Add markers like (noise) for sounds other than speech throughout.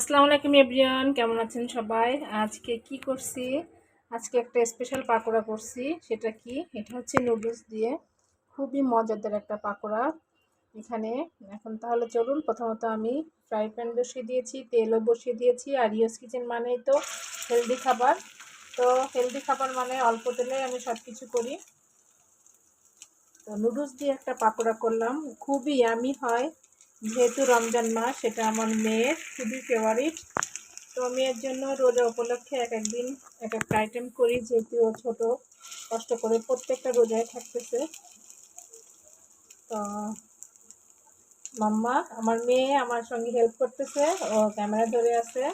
আসসালামু আলাইকুম এভরিওয়ান, কেমন আছেন সবাই? আজকে কি করছি? আজকে একটা স্পেশাল পাকোড়া করছি, সেটা কি? এটা হচ্ছে নুডলস দিয়ে। খুবই মজাদার একটা পাকোড়া। এখানে, এখন তাহলে চলুন, প্রথমত আমি ফ্রাই প্যান বসিয়ে দিয়েছি, তেলও বসিয়ে দিয়েছি, আর ইউস কিচেন মানেই তো হেলদি খাবার। তো হেলদি খাবার মানে অল্প তেলে আমি সব কিছু করি। তো নুডলস দিয়ে একটা পাকোড়া করলাম। খুবই আমি হয়। যেহেতু রমজান মাস, সেটা আমার মেয়ের খুবই ফেভারিট তো মেয়ের জন্য রোজা উপলক্ষে এক একদিন এক একটা আইটেম করি, যেহেতু ও ছোটো, কষ্ট করে প্রত্যেকটা রোজায় থাকতেছে। তো মাম্মা, আমার মেয়ে আমার সঙ্গে হেল্প করতেছে, ও ক্যামেরা ধরে আছে।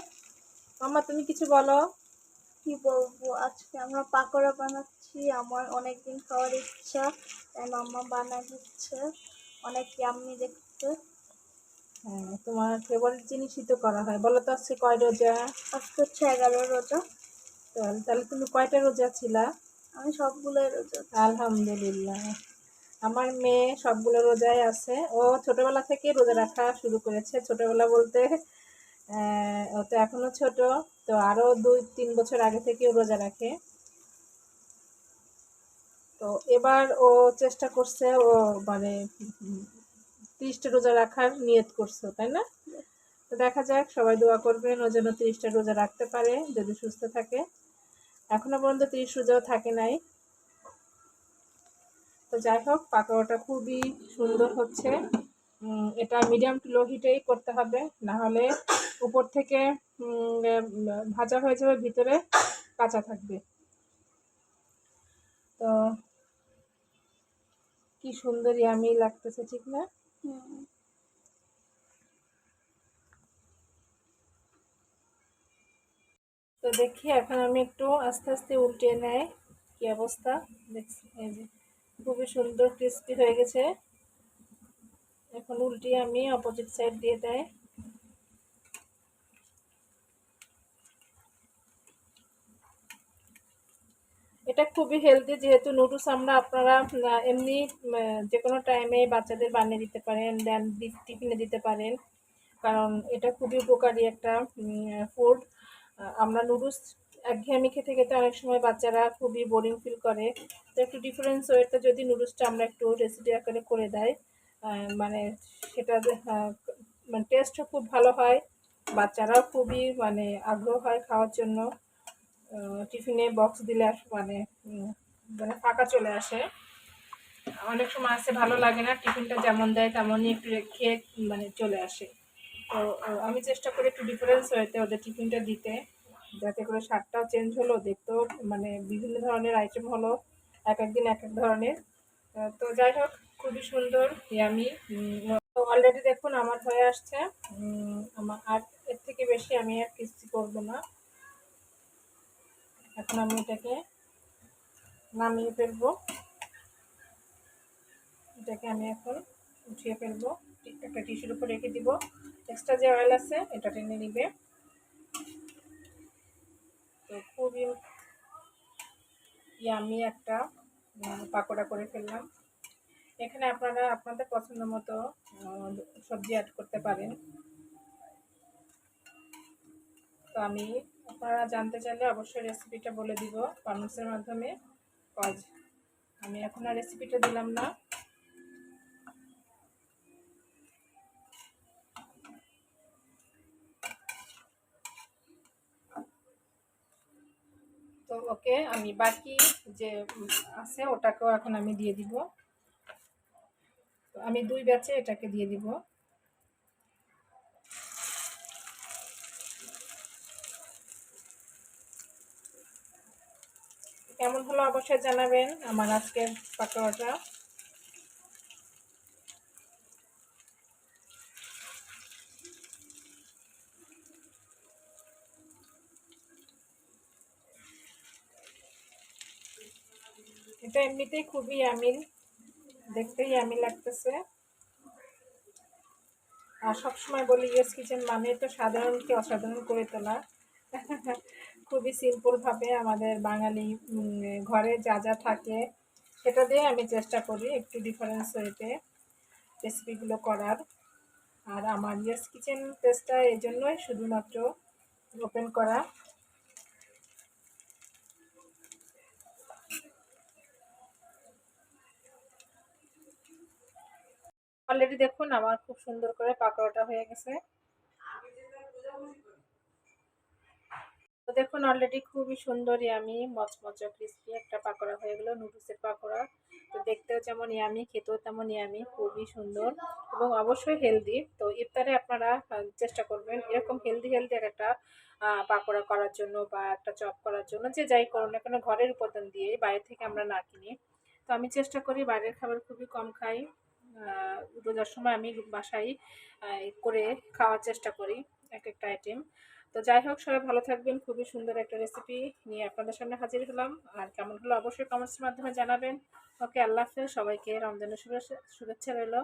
মাম্মা, তুমি কিছু বলো? কি বলব? আজকে আমরা পাকোড়া বানাচ্ছি, আমার অনেক দিন খাওয়ার ইচ্ছা, তাই মাম্মা বানা দিচ্ছে। অনেক ইয়াম্মি দেখতে। হ্যাঁ তোমার ফেভারিট জিনিসই তো করা হয়। বলো তো আজকে কয় রোজা? আজকে হচ্ছে এগারো রোজা। তাহলে তাহলে তুমি কয়টা রোজা ছিলা? আমি সবগুলোই রোজা আলহামদুলিল্লাহ। আমার মেয়ে সবগুলো রোজায় আছে। ও ছোটবেলা থেকে রোজা রাখা শুরু করেছে। ছোটবেলা বলতে ও তো এখনও ছোট তো আরও দুই তিন বছর আগে থেকে ও রোজা রাখে। তো এবার ও চেষ্টা করছে ও মানে তিরিশটা রোজা রাখার নিয়ত করছ, তাই না? তো দেখা যাক, সবাই দোয়া করবেন ও যেন তিরিশটা রোজা রাখতে পারে, যদি সুস্থ থাকে। এখনও পর্যন্ত তিরিশ রোজাও থাকে নাই। তো যাই হোক, পাকোড়াটা খুবই সুন্দর হচ্ছে। এটা মিডিয়াম টু লো হিটেই করতে হবে, না হলে উপর থেকে ভাজা হয়ে যাবে, ভিতরে কাঁচা থাকবে। তো কি সুন্দর, ইয়ামি লাগতেছে, ঠিক না। তো দেখি, এখন আমি একটু আস্তে আস্তে উল্টে নেয় কি অবস্থা। দেখছি, এই যে, খুবই সুন্দর ক্রিস্পি হয়ে গেছে। এখন উল্টিয়ে আমি অপোজিট সাইড দিয়ে দেয় এটা খুবই হেলদি যেহেতু নুডলস আমরা আপনারা এমনি যে কোনো টাইমে বাচ্চাদের বানিয়ে দিতে পারেন দেন টিফিনে দিতে পারেন। কারণ এটা খুবই উপকারী একটা ফুড আমরা নুডলস একঘেয়েমি খেতে খেতে অনেক সময় বাচ্চারা খুবই বোরিং ফিল করে। তো একটু ডিফারেন্স ওয়েতে যদি নুডলসটা আমরা একটু রেসিপি আকারে করে দেয় মানে সেটা মানে টেস্টও খুব ভালো হয়, বাচ্চারাও খুবই মানে আগ্রহ হয় খাওয়ার জন্য। টিফিনে বক্স দিলে মানে মানে ফাঁকা চলে আসে। অনেক সময় আসে, ভালো লাগে না, টিফিনটা যেমন দেয় তেমনই একটু খেয়ে মানে চলে আসে। তো আমি চেষ্টা করি একটু ডিফারেন্স হয়েতে ওদের টিফিনটা দিতে, যাতে করে স্বাদটাও চেঞ্জ হলো, দেখতেও মানে বিভিন্ন ধরনের আইটেম হলো, এক একদিন এক এক ধরনের। তো যাই হোক, খুবই সুন্দর ইয়ামি অলরেডি দেখুন, আমার হয়ে আসছে। আমার আর এর থেকে বেশি আমি আর কিস্তি করব না। এখন আমি এটাকে নামিয়ে ফেলব। এটাকে আমি এখন উঠিয়ে ফেলব। একটা টিস্যুর উপর রেখে দিব। এক্সট্রা যে অয়েল আছে, এটা টেনে নিবে। তো খুবই ইয়ামি একটা পাকোড়া করে ফেললাম। এখানে আপনারা আপনাদের পছন্দ মতো সবজি অ্যাড করতে পারেন। তো আমি আপনারা জানতে চাইলে অবশ্যই রেসিপিটা বলে দিব কমেন্টসের মাধ্যমে। কজ আমি এখন আর রেসিপিটা দিলাম না। তো ওকে, আমি বাকি যে আছে ওটাকেও এখন আমি দিয়ে দিব। তো আমি দুই ব্যাচে এটাকে দিয়ে দিব। কেমন হলো অবশ্যই জানাবেন আমার আজকের পাকোড়াটা। এটা এমনিতেই খুবই আমিল, দেখতেই আমি লাগতেছে। আর সবসময় বলি, ইয়েস কিচেন মানে তো সাধারণকে অসাধারণ করে তোলা। (laughs) খুবই সিম্পলভাবে আমাদের বাঙালি ঘরে যা যা থাকে, সেটা দিয়ে আমি চেষ্টা করি একটু ডিফারেন্স ওয়েতে রেসিপিগুলো করার। আর আমার ইয়েস কিচেন পেজটা এই জন্যই শুধুমাত্র ওপেন করা। অলরেডি দেখুন, আমার খুব সুন্দর করে পাকোড়াটা হয়ে গেছে। দেখুন অলরেডি খুবই সুন্দর ইয়ামি মচমচা ক্রিস্পি একটা পাকোড়া হয়ে গেলো নুডলসের পাকোড়া। তো দেখতেও যেমন ইয়ামি খেতেও তেমন ইয়ামি খুবই সুন্দর এবং অবশ্যই হেলদি তো ইফতারে আপনারা চেষ্টা করবেন এরকম হেলদি হেলদি একটা পাকোড়া করার জন্য বা একটা চপ করার জন্য, যে যাই করুন না কেন, ঘরের উপাদান দিয়ে বাইরে থেকে আমরা না কিনি। তো আমি চেষ্টা করি বাইরের খাবার খুবই কম খাই রোজার সময় আমি বাসায় করে খাওয়ার চেষ্টা করি এক একটা আইটেম তো যাই হোক, সবাই ভালো থাকবেন। খুবই সুন্দর একটা রেসিপি নিয়ে আপনাদের সামনে হাজির হলাম। আর কেমন হলো অবশ্যই কমেন্টসের মাধ্যমে জানাবেন। ওকে, আল্লাহ হাফেজ। সবাইকে রমজানের শুভেচ্ছা শুভেচ্ছা রইল।